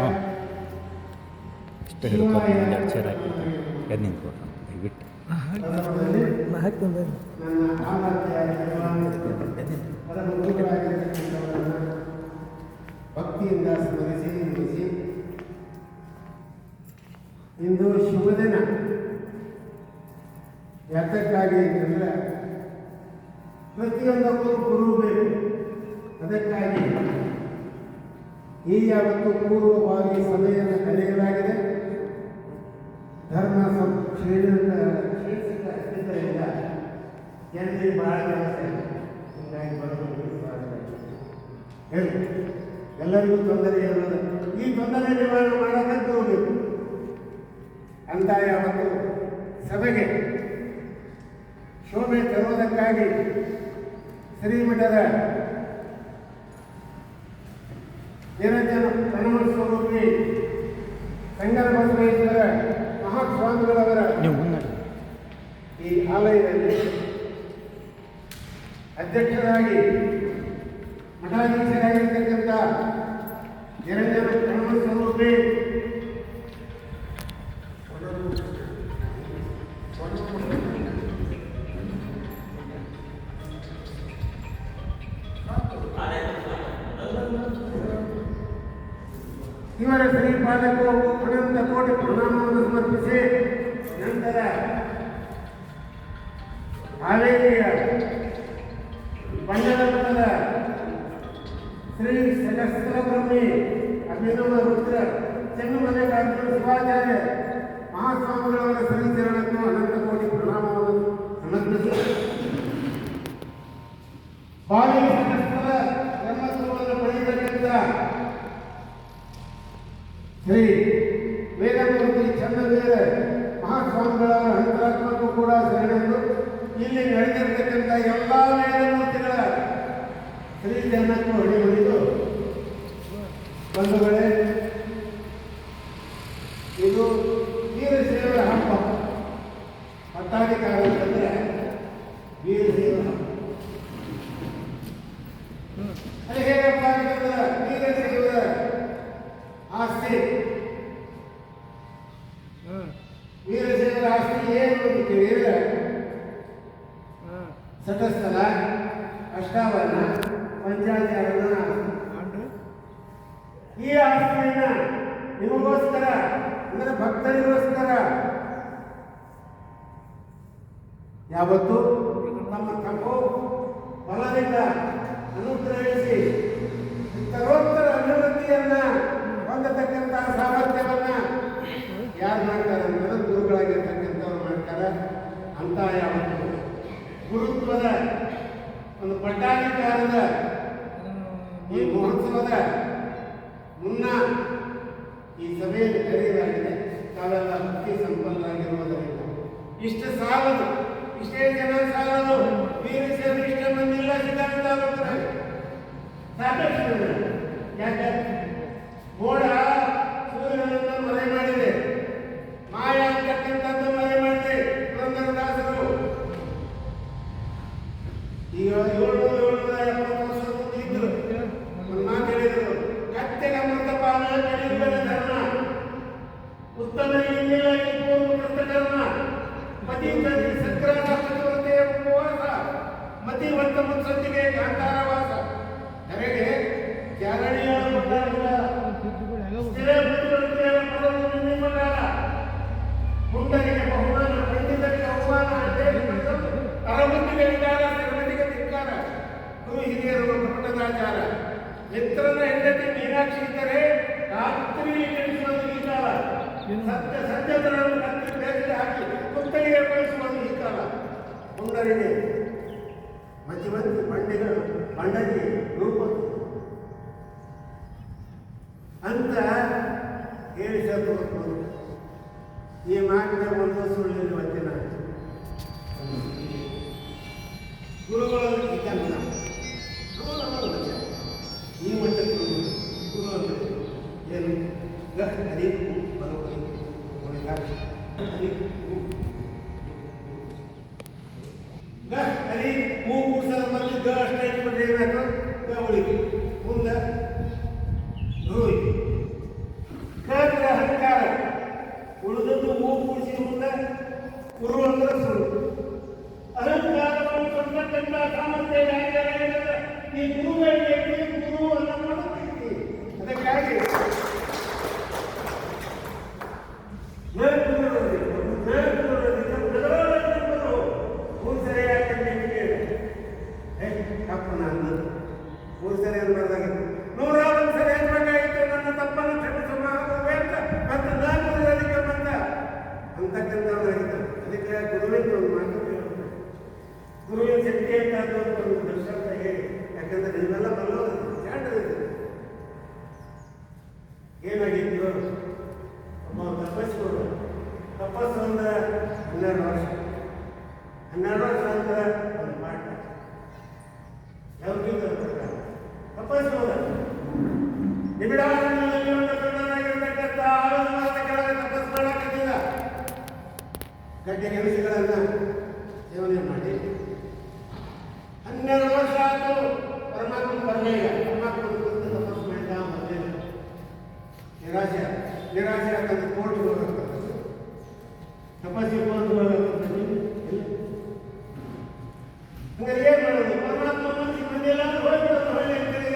ಹಾಂ. ಇಷ್ಟು ಹಾಕಿಟ್ಟು ಎದ್ದು ನಿಂತ್ಕೊಡ್ರಿ ದಯವಿಟ್ಟು. ಭಕ್ತಿಯಿಂದ ಸ್ಮರಿಸಿ ನಿಲ್ಲಿಸಿ ಇಂದು ಶುಭ ದಿನ ಯಾತಕ್ಕಾಗಿ ಅಂತಂದ್ರೆ ಪ್ರತಿಯೊಂದಕ್ಕೂ ಗುರು ಬೇಕು. ಅದಕ್ಕಾಗಿ. ಈ ಯಾವತ್ತು ಪೂರ್ವವಾಗಿ ಸಭೆಯನ್ನು ಕರೆಯಲಾಗಿದೆ ಧರ್ಮ ಕ್ಷೀಣಿತ ಕ್ಷೀಣಿಸಿದ ಸ್ಥಿತಿಯಿಂದ ಜನರಿಗೆ ಬಹಳ ಕೆಲಸ. ಹೀಗಾಗಿ ಹೇಳಿ. ಎಲ್ಲರಿಗೂ ತೊಂದರೆ ಇರೋದು ಈ ತೊಂದರೆ ನಿವಾರಣೆ ಮಾಡಬೇಕು ಹೋಗಬೇಕು. ಅಂತ ಯಾವತ್ತು ಸಭೆಗೆ ಶೋಭೆ ತರುವುದಕ್ಕಾಗಿ ಶ್ರೀಮಠದ ನಿರಂಜನ ಪ್ರಣವ ಸ್ವರೂಪಿ ಸಂಗನ ಬಸವೇಶ್ವರ ಮಹಾಸ್ವಾಮಿಗಳವರ ಈ ಆಲಯದಲ್ಲಿ ಅಧ್ಯಕ್ಷರಾಗಿ ಮಠಾಧೀಶರಾಗಿರ್ತಕ್ಕಂಥ ನಿರಂಜನ ಇವರ ಶ್ರೀಪಾದಕ್ಕೂ ಅನಂತ ಕೋಟಿ ಪ್ರಣಾಮವನ್ನು ಸಮರ್ಪಿಸಿ ನಂತರ ಹಾವೇರಿಯ ಬಣ್ಣದ ಮಠದ ಶ್ರೀ ಸಹಸ್ರ ಬ್ರಹ್ಮಿ ಅಭಿನವ ರುದ್ರ ಚೆನ್ನಮನೆಗಾರ್ಜುನ ಶಿವಾಚಾರ್ಯ ಮಹಾಸ್ವಾಮಿಗಳವರ ಶ್ರೀಚರಣಕ್ಕೂ ಅನಂತ ಕೋಟಿ ಪ್ರಣಾಮವನ್ನು ಸಮರ್ಪಿಸಿ ಬಾಲಿ ಸಹಸ್ರದ ಬ್ರಹ್ಮತ್ವವನ್ನು ಪಡೆಯತಕ್ಕಂಥ ಶ್ರೀ ವೇದಮೂರ್ತಿ ಚಂದ್ರದೇವ ಮಹಾಸ್ವಾಮಿಗಳ ಹಂತರಾತ್ಮಕ್ಕೂ ಕೂಡ ಸೇರಿದ್ದು ಇಲ್ಲಿ ನಡೆದಿರ್ತಕ್ಕಂಥ ಎಲ್ಲ ವೇದಮೂರ್ತಿಗಳ ಶ್ರೀ ಜನಕ್ಕೂ ಹೊಡೆಯುವುದು ಬಂಧುಗಳೇ ಸತಸ್ಥಲ ಅಷ್ಟಾವರಣ ಪಂಚಾಯತಿ ಆಸ್ತಿ. ಈ ಆಸ್ತಿಯನ್ನ ನಿಮಗೋಸ್ಕರ ಅಂದರೆ ಭಕ್ತರಿಗೋಸ್ಕರ ಯಾವತ್ತು ನಮ್ಮ ತಪ್ಪು ಬಲದಿಂದ ಅನುಗ್ರಹಿಸಿ ಉತ್ತರೋತ್ತರ ಅಭಿವೃದ್ಧಿಯನ್ನ ಹೊಂದತಕ್ಕಂತಹ ಸಾಮರ್ಥ್ಯವನ್ನ ಯಾರು ಮಾಡ್ತಾರೆ ಅಂದ್ರೆ ಗುರುಗಳಾಗಿರ್ತಕ್ಕಂಥವ್ರು ಮಾಡ್ತಾರೆ ಅಂತ ಯಾವತ್ತು ಗುರುತ್ವದ, ಒಂದು ಪಟ್ಟಾಧಿಕಾರದ, ಈ ಮಹೋತ್ಸವದ ಮುನ್ನ ಈ ಸಭೆಯಲ್ಲಿ ಕರೆಯಲಾಗಿದೆ. ತಾವೆಲ್ಲ ಭಕ್ತಿ ಸಂಪನ್ನರಾಗಿರುವುದರಿಂದ ಇಷ್ಟು ಸಾಲದು, ಇಷ್ಟೇ ಜನ ಸಾಲದು ವೀರಶೈವ ಇಷ್ಟ ಬಂದಿಲ್ಲ ಈಗ ಏಳ್ನೂರ ಏಳ್ನೂರ ಎಪ್ಪತ್ತು ವರ್ಷ ಇದ್ರು. ಮಾತು ಹೇಳಿದ್ರು ಕತ್ತೆಗೆ ಅಮೃತಪಾನ ಕಲಿಯುಗದ ಧರ್ಮ. ಉತ್ತಮ ಇಂದಿನ ಪೂರ್ವ ಕರ್ಮ ಮತಿ ಸಕ್ರಾನ ಚತುರ್ಥೆಯ ಉಪವಾಸ ಮತಿವಂತ ಮುತ್ಸತ್ತಿಗೆ ಗಾಂಧಾರವಾಸ ಕರೆಗೆ ಚಾರಣಿಯ ಮುಂದರಿಗೆ ಬಹುಮಾನ ಪಂಡಿತರಿಗೆ ಅವಮಾನ ಗುರು ಹಿರಿಯರು ಕಪಟದಾಚಾರ ಮಿತ್ರನ ಹೆಂಡತಿ ಮೀನಾಕ್ಷಿ ಇದ್ದರೆ ರಾತ್ರಿ ನಡೆಸುವುದು ಈ ಕಾಲ. ಸತ್ಯ ಸಜ್ಜನರನ್ನು ಕತ್ತಿ ಬೇರೆ ಹಾಕಿ ಕುತ್ತಳಿಗೆ ಬಳಸುವುದು ಈ ಕಾಲ. ಮುಂದರಿಗೆ ಮಧ್ಯವರ್ತಿ ಬಂಡೆಗಳು ಬಂಡಗಿ ರೂಪ ಅಂತ ಹೇಳಿ ಸ್ವಲ್ಪ ಈ ಮಾತಿನ ಒಂದು ಸುಳ್ಳಿನ ಗುರುವಿನ ಹೂ ಕೂಡಿಸಿ ಮುಂದೆ ಗುರು ಅಂದ್ರೆ ಸುಳ್ಳು ಅಹಂಕಾರವನ್ನು ಸಂಘಟನೆ ಸಾಮರ್ಥ್ಯ ಯಾರಿಗಾರ ಹೇಳಿದ್ರೆ ಈ ಗುರುಗಳಿಗೆ ಅಂತ ಅದು ಒಂದು ಹೇಳಿ ಯಾಕಂದ್ರೆ ನೀವೆಲ್ಲ ಬಲ್ಲೋದು ಏನಾಗಿತ್ತು ಒಬ್ಬ ತಪಸ್ಸು ತಪಸ್ಸು ಅಂದ್ರೆ ಹನ್ನೆರಡು ವರ್ಷ ಹನ್ನೆರಡು ವರ್ಷ ಅಂದ್ರೆ ಒಂದು ಪಾಠ ಯಾವ ತಪಸ್ಸು ಹೋದ ನಿಬಿಡಾರಣ್ಯದಲ್ಲಿ ಒಂದು ಮಾಸ ಕೆಳಗೆ ತಪಸ್ಸು ಮಾಡಕ್ಕಾಗಿಲ್ಲ ಗಡ್ಡೆ ಗೆಣಸುಗಳನ್ನ ನಿರಾಶೆ ನಿರಾಶೆ ಯಾಕಂದ್ರೆ ಕೋರ್ಟ್ಗೆ ಹೋಗಬೇಕು ತಪಸ್ಸಿಗೆ ಹೋದ